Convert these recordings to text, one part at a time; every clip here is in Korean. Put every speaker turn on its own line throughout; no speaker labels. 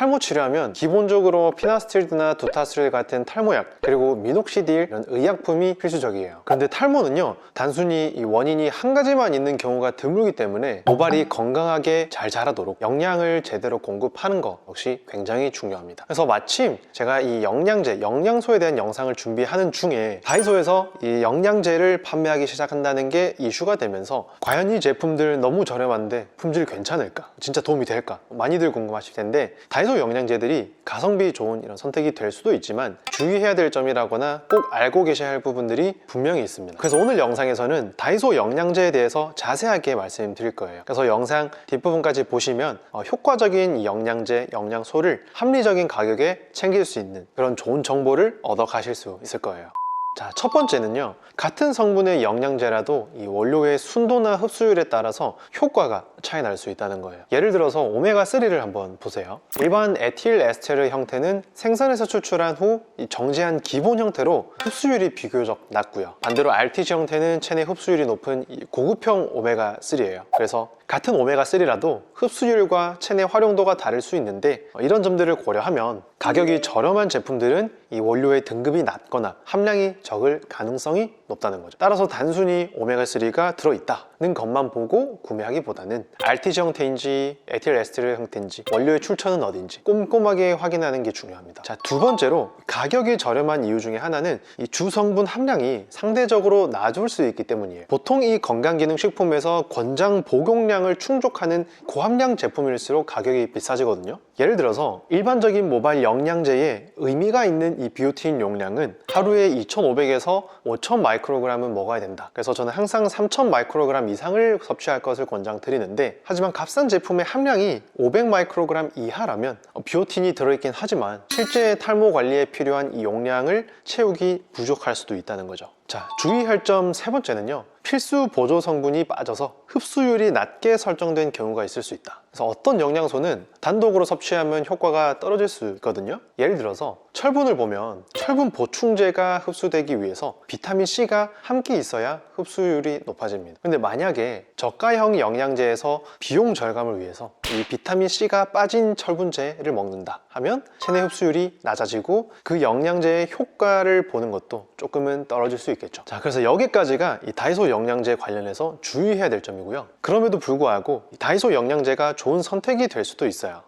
탈모 치료하면 기본적으로 피나스틸드나 두타스릴 같은 탈모약 그리고 미녹시딜 이런 의약품이 필수적이에요. 그런데 탈모는요 단순히 이 원인이 한 가지만 있는 경우가 드물기 때문에 모발이 건강하게 잘 자라도록 영양을 제대로 공급하는 것 역시 굉장히 중요합니다. 그래서 마침 제가 이 영양제, 영양소에 대한 영상을 준비하는 중에 다이소에서 이 영양제를 판매하기 시작한다는 게 이슈가 되면서 과연 이 제품들 너무 저렴한데 품질 괜찮을까? 진짜 도움이 될까? 많이들 궁금하실 텐데 다이소 영양제들이 가성비 좋은 이런 선택이 될 수도 있지만 주의해야 될 점이라거나 꼭 알고 계셔야 할 부분들이 분명히 있습니다. 그래서 오늘 영상에서는 다이소 영양제에 대해서 자세하게 말씀드릴 거예요. 그래서 영상 뒷부분까지 보시면 어, 효과적인 이 영양제, 영양소를 합리적인 가격에 챙길 수 있는 그런 좋은 정보를 얻어 가실 수 있을 거예요. 자, 첫 번째는요. 같은 성분의 영양제라도 이 원료의 순도나 흡수율에 따라서 효과가 차이 날 수 있다는 거예요. 예를 들어서 오메가3를 한번 보세요. 일반 에틸 에스테르 형태는 생산에서 추출한 후이 정제한 기본 형태로 흡수율이 비교적 낮고요. 반대로 RTG 형태는 체내 흡수율이 높은 이 고급형 오메가3예요. 그래서 같은 오메가3라도 흡수율과 체내 활용도가 다를 수 있는데 어, 이런 점들을 고려하면 가격이 저렴한 제품들은 이 원료의 등급이 낮거나 함량이 적을 가능성이 높다는 거죠. 따라서 단순히 오메가3가 들어있다는 것만 보고 구매하기보다는 RTG 형태인지 에틸 에스테르 형태인지 원료의 출처는 어딘지 꼼꼼하게 확인하는 게 중요합니다. 자, 두 번째로 가격이 저렴한 이유 중에 하나는 이 주성분 함량이 상대적으로 낮을 수 있기 때문이에요. 보통 이 건강기능식품에서 권장 복용량을 충족하는 고함량 제품일수록 가격이 비싸지거든요. 예를 들어서 일반적인 모바일 영양제에 의미가 있는 이 비오틴 용량은 하루에 2,500 에서 5,000 마이크로그램은 먹어야 된다. 그래서 저는 항상 3,000 마이크로그램 이상을 섭취할 것을 권장드리는데 하지만 값싼 제품의 함량이 500 마이크로그램 이하라면 비오틴이 들어있긴 하지만 실제 탈모 관리에 필요한 이 용량을 채우기 부족할 수도 있다는 거죠. 자, 주의할 점 세 번째는요. 필수 보조 성분이 빠져서 흡수율이 낮게 설정된 경우가 있을 수 있다. 그래서 어떤 영양소는 단독으로 섭취하면 효과가 떨어질 수 있거든요. 예를 들어서 철분을 보면 철분 보충제가 흡수되기 위해서 비타민 C가 함께 있어야 흡수율이 높아집니다. 근데 만약에 저가형 영양제에서 비용 절감을 위해서 이 비타민 C가 빠진 철분제를 먹는다 하면 체내 흡수율이 낮아지고 그 영양제의 효과를 보는 것도 조금은 떨어질 수 있겠죠. 자, 그래서 여기까지가 이 다이소 영양제 관련해서 주의해야 될 점이고요. 그럼에도 불구하고 이 다이소 영양제가 좋은 선택이 될 수도 있어요.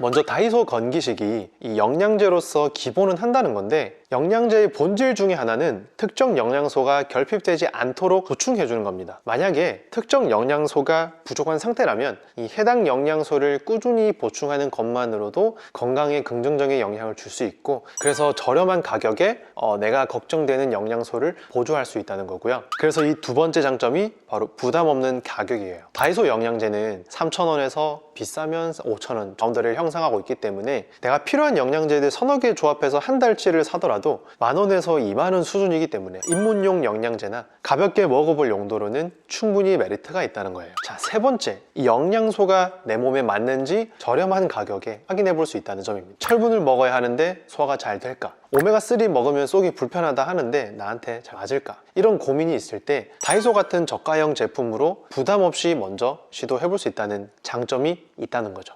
먼저 다이소 건기식이 이 영양제로서 기본은 한다는 건데 영양제의 본질 중에 하나는 특정 영양소가 결핍되지 않도록 보충해 주는 겁니다. 만약에 특정 영양소가 부족한 상태라면 이 해당 영양소를 꾸준히 보충하는 것만으로도 건강에 긍정적인 영향을 줄 수 있고 그래서 저렴한 가격에 어, 내가 걱정되는 영양소를 보조할 수 있다는 거고요. 그래서 이 두 번째 장점이 바로 부담 없는 가격이에요. 다이소 영양제는 3,000원에서 비싸면 5,000원 정도를 형성하고 있기 때문에 내가 필요한 영양제들 서너 개 조합해서 한 달치를 사더라도 만 원에서 2만 원 수준이기 때문에 입문용 영양제나 가볍게 먹어볼 용도로는 충분히 메리트가 있다는 거예요. 자, 세 번째. 이 영양소가 내 몸에 맞는지 저렴한 가격에 확인해 볼 수 있다는 점입니다. 철분을 먹어야 하는데 소화가 잘 될까? 오메가3 먹으면 속이 불편하다 하는데 나한테 잘 맞을까? 이런 고민이 있을 때 다이소 같은 저가형 제품으로 부담 없이 먼저 시도해 볼 수 있다는 장점이 있다는 거죠.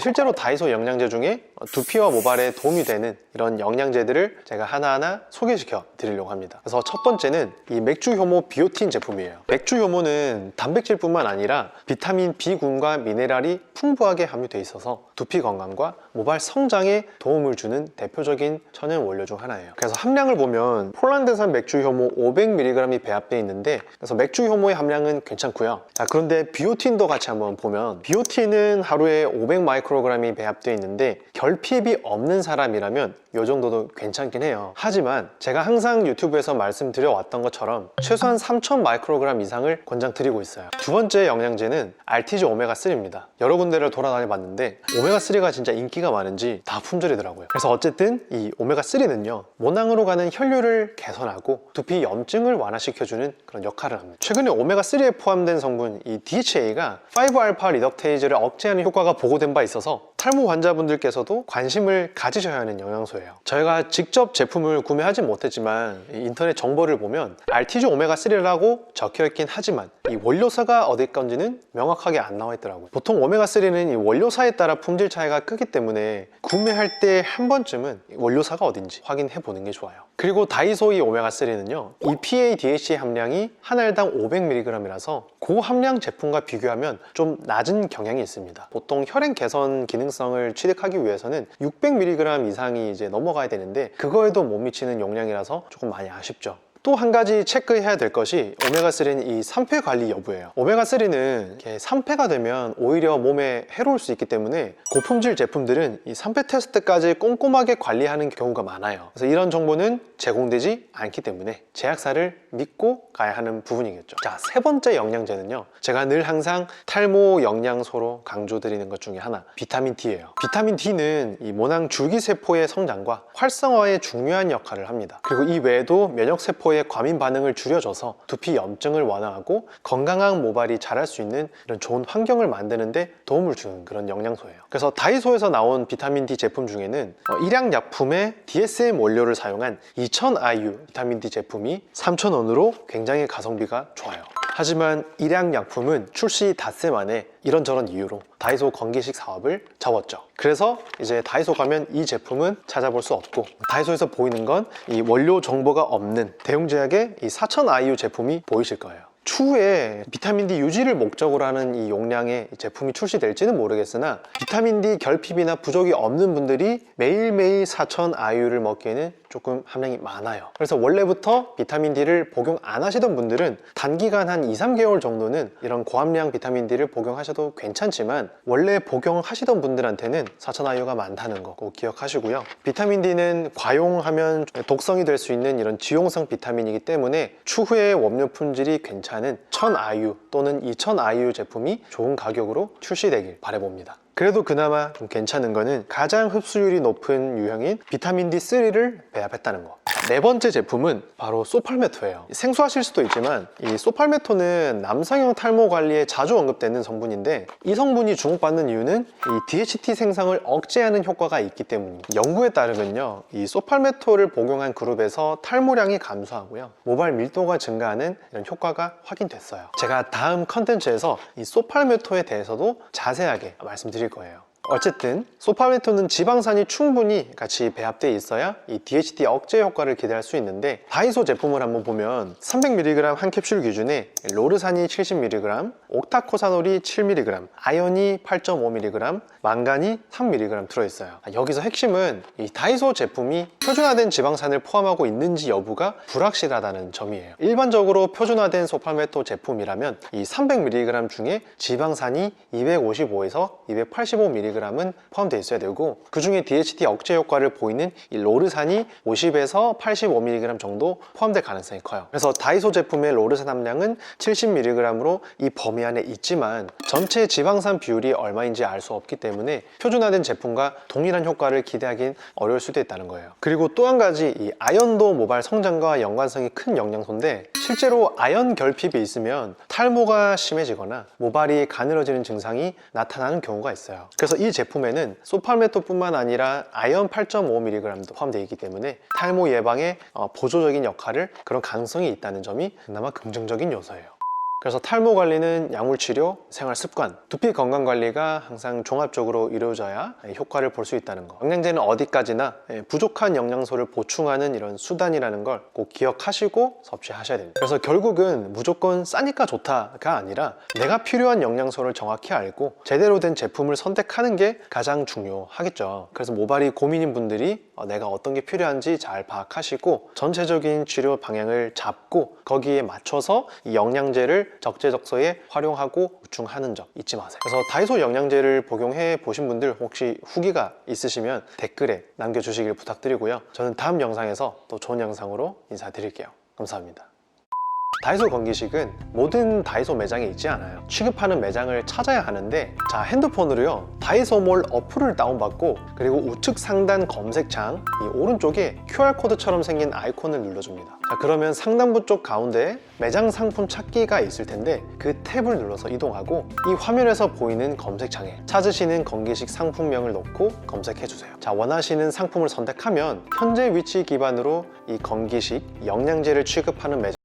실제로 다이소 영양제 중에 두피와 모발에 도움이 되는 이런 영양제들을 제가 하나하나 소개시켜 드리려고 합니다. 그래서 첫 번째는 이 맥주 효모 비오틴 제품이에요. 맥주 효모는 단백질뿐만 아니라 비타민 B군과 미네랄이 풍부하게 함유되어 있어서 두피 건강과 모발 성장에 도움을 주는 대표적인 천연 원료 중 하나예요. 그래서 함량을 보면 폴란드산 맥주 효모 500mg이 배합되어 있는데 그래서 맥주 효모의 함량은 괜찮고요. 자, 그런데 비오틴도 같이 한번 보면 비오틴은 하루에 500 마이크로그램이 배합되어 있는데 결핍이 없는 사람이라면 이 정도도 괜찮긴 해요. 하지만 제가 항상 유튜브에서 말씀드려 왔던 것처럼 최소한 3000 마이크로그램 이상을 권장드리고 있어요. 두 번째 영양제는 RTG 오메가3입니다. 여러 군데를 돌아다녀 봤는데 오메가3가 진짜 인기가 많은지 다 품절이더라고요. 그래서 어쨌든 이 오메가3는요 모낭으로 가는 혈류를 개선하고 두피 염증을 완화시켜주는 그런 역할을 합니다. 최근에 오메가3에 포함된 성분 이 DHA가 5알파 리덕테이즈를 억제하는 효과가 보고된 바 있어서 탈모 환자분들께서도 관심을 가지셔야 하는 영양소예요. 저희가 직접 제품을 구매하지 못했지만 이 인터넷 정보를 보면 RTG 오메가3라고 적혀 있긴 하지만 이 원료사가 어디 건지는 명확하게 안 나와 있더라고요. 보통 오메가3는 이 원료사에 따라 품질 차이가 크기 때문에 구매할 때 한 번쯤은 이 원료사가 어딘지 확인해 보는 게 좋아요. 그리고 다이소 이 오메가3는요, EPA DHA 함량이 한 알당 500mg이라서 고함량 제품과 비교하면 좀 낮은 경향이 있습니다. 보통 혈행 개선 기능성 을 취득하기 위해서는 600mg 이상이 이제 넘어가야 되는데 그거에도 못 미치는 용량이라서 조금 많이 아쉽죠. 또 한 가지 체크해야 될 것이 오메가3는 이 산패 관리 여부예요. 오메가3는 이렇게 산패가 되면 오히려 몸에 해로울 수 있기 때문에 고품질 제품들은 이 산패 테스트까지 꼼꼼하게 관리하는 경우가 많아요. 그래서 이런 정보는 제공되지 않기 때문에 제약사를 믿고 가야 하는 부분이겠죠. 자, 세 번째 영양제는요. 제가 늘 항상 탈모 영양소로 강조드리는 것 중에 하나, 비타민 D예요. 비타민 D는 이 모낭 줄기세포의 성장과 활성화에 중요한 역할을 합니다. 그리고 이 외에도 면역세포의 과민 반응을 줄여줘서 두피 염증을 완화하고 건강한 모발이 자랄 수 있는 이런 좋은 환경을 만드는데 도움을 주는 그런 영양소예요. 그래서 다이소에서 나온 비타민 D 제품 중에는 어, 일양약품의 DSM 원료를 사용한 2000IU 비타민 D 제품이 3,000원으로 굉장히 가성비가 좋아요. 하지만 일양약품은 출시 닷새 만에 이런저런 이유로 다이소 건기식 사업을 접었죠. 그래서 이제 다이소 가면 이 제품은 찾아볼 수 없고 다이소에서 보이는 건 이 원료 정보가 없는 대용제약의 이 4000IU 제품이 보이실 거예요. 추후에 비타민 D 유지를 목적으로 하는 이 용량의 제품이 출시될지는 모르겠으나 비타민 D 결핍이나 부족이 없는 분들이 매일매일 4000IU를 먹기에는 조금 함량이 많아요. 그래서 원래부터 비타민 D를 복용 안 하시던 분들은 단기간 한 2, 3개월 정도는 이런 고함량 비타민 D를 복용하셔도 괜찮지만 원래 복용하시던 분들한테는 4000IU가 많다는 거 꼭 기억하시고요. 비타민 D는 과용하면 독성이 될 수 있는 이런 지용성 비타민이기 때문에 추후에 원료 품질이 괜찮은 1000IU 또는 2000IU 제품이 좋은 가격으로 출시되길 바라봅니다. 그래도 그나마 좀 괜찮은 거는 가장 흡수율이 높은 유형인 비타민 D3를 배합했다는 거. 네 번째 제품은 바로 소팔메토예요. 생소하실 수도 있지만 이 소팔메토는 남성형 탈모 관리에 자주 언급되는 성분인데 이 성분이 주목받는 이유는 이 DHT 생성을 억제하는 효과가 있기 때문입니다. 연구에 따르면요, 이 소팔메토를 복용한 그룹에서 탈모량이 감소하고요, 모발 밀도가 증가하는 이런 효과가 확인됐어요. 제가 다음 컨텐츠에서 이 소팔메토에 대해서도 자세하게 말씀드릴 거예요. 어쨌든 소팔메토는 지방산이 충분히 같이 배합되어 있어야 이 DHT 억제 효과를 기대할 수 있는데 다이소 제품을 한번 보면 300mg 한 캡슐 기준에 로르산이 70mg, 옥타코사놀이 7mg, 아연이 8.5mg, 망간이 3mg 들어있어요. 아, 여기서 핵심은 이 다이소 제품이 표준화된 지방산을 포함하고 있는지 여부가 불확실하다는 점이에요. 일반적으로 표준화된 소팔메토 제품이라면 이 300mg 중에 지방산이 255에서 285mg 은 포함되어 있어야 되고 그 중에 DHT 억제 효과를 보이는 이 로르산이 50에서 85mg 정도 포함될 가능성이 커요. 그래서 다이소 제품의 로르산 함량은 70mg으로 이 범위 안에 있지만 전체 지방산 비율이 얼마인지 알 수 없기 때문에 표준화된 제품과 동일한 효과를 기대하긴 어려울 수도 있다는 거예요. 그리고 또 한 가지 이 아연도 모발 성장과 연관성이 큰 영양소인데 실제로 아연 결핍이 있으면 탈모가 심해지거나 모발이 가늘어지는 증상이 나타나는 경우가 있어요. 그래서 이 제품에는 소팔메토뿐만 아니라 아연 8.5mg도 포함되어 있기 때문에 탈모 예방에 어, 보조적인 역할을 그런 가능성이 있다는 점이 그나마 긍정적인 요소예요. 그래서 탈모 관리는 약물 치료, 생활 습관, 두피 건강 관리가 항상 종합적으로 이루어져야 효과를 볼 수 있다는 거. 영양제는 어디까지나 예, 부족한 영양소를 보충하는 이런 수단이라는 걸 꼭 기억하시고 섭취하셔야 됩니다. 그래서 결국은 무조건 싸니까 좋다가 아니라 내가 필요한 영양소를 정확히 알고 제대로 된 제품을 선택하는 게 가장 중요하겠죠. 그래서 모발이 고민인 분들이 어, 내가 어떤 게 필요한지 잘 파악하시고 전체적인 치료 방향을 잡고 거기에 맞춰서 이 영양제를 적재적소에 활용하고 보충하는 점 잊지 마세요. 그래서 다이소 영양제를 복용해 보신 분들 혹시 후기가 있으시면 댓글에 남겨주시길 부탁드리고요. 저는 다음 영상에서 또 좋은 영상으로 인사드릴게요. 감사합니다. 다이소 건기식은 모든 다이소 매장에 있지 않아요. 취급하는 매장을 찾아야 하는데 자 핸드폰으로요 다이소몰 어플을 다운받고 그리고 우측 상단 검색창 이 오른쪽에 QR 코드처럼 생긴 아이콘을 눌러줍니다. 자 그러면 상단부 쪽 가운데 매장 상품 찾기가 있을 텐데 그 탭을 눌러서 이동하고 이 화면에서 보이는 검색창에 찾으시는 건기식 상품명을 넣고 검색해 주세요. 자 원하시는 상품을 선택하면 현재 위치 기반으로 이 건기식 영양제를 취급하는 매장